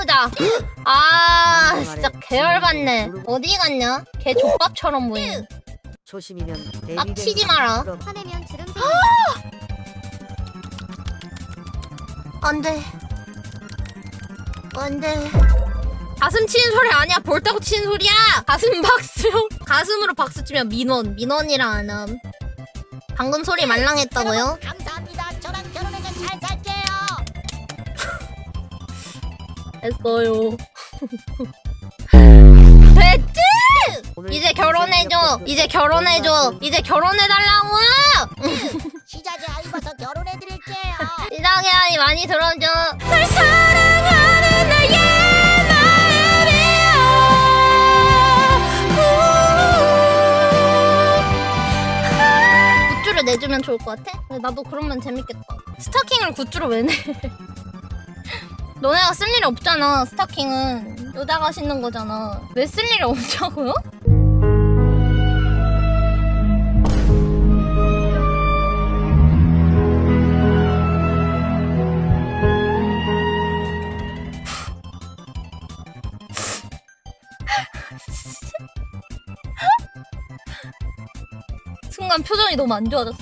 태우자. 아 진짜 계열받네. 어디 갔냐? 개 족밥처럼 보이네. 조심이면 빡치지 마라. 화내면 주름색 안돼. 안돼. 가슴 치는 소리 아니야. 볼따고 치는 소리야. 가슴 박수. 가슴으로 박수 치면 민원. 민원이라 안 함. 방금 소리 말랑했다고요? 했어요. 됐지? 이제 결혼해줘. 이제 결혼해줘. 이제 결혼해달라고. 시자재 알바서 결혼해드릴게요 시작이 많이 들어줘. 널 사랑하는 나의 마음이야. 굿즈를 내주면 좋을 것 같아? 근데 나도 그러면 재밌겠다. 스타킹을 굿즈로 왜 내? 너네가 쓸 일이 없잖아. 스타킹은 여자가 신는 거잖아. 왜 쓸 일이 없냐고요? 순간 표정이 너무 안 좋아졌어.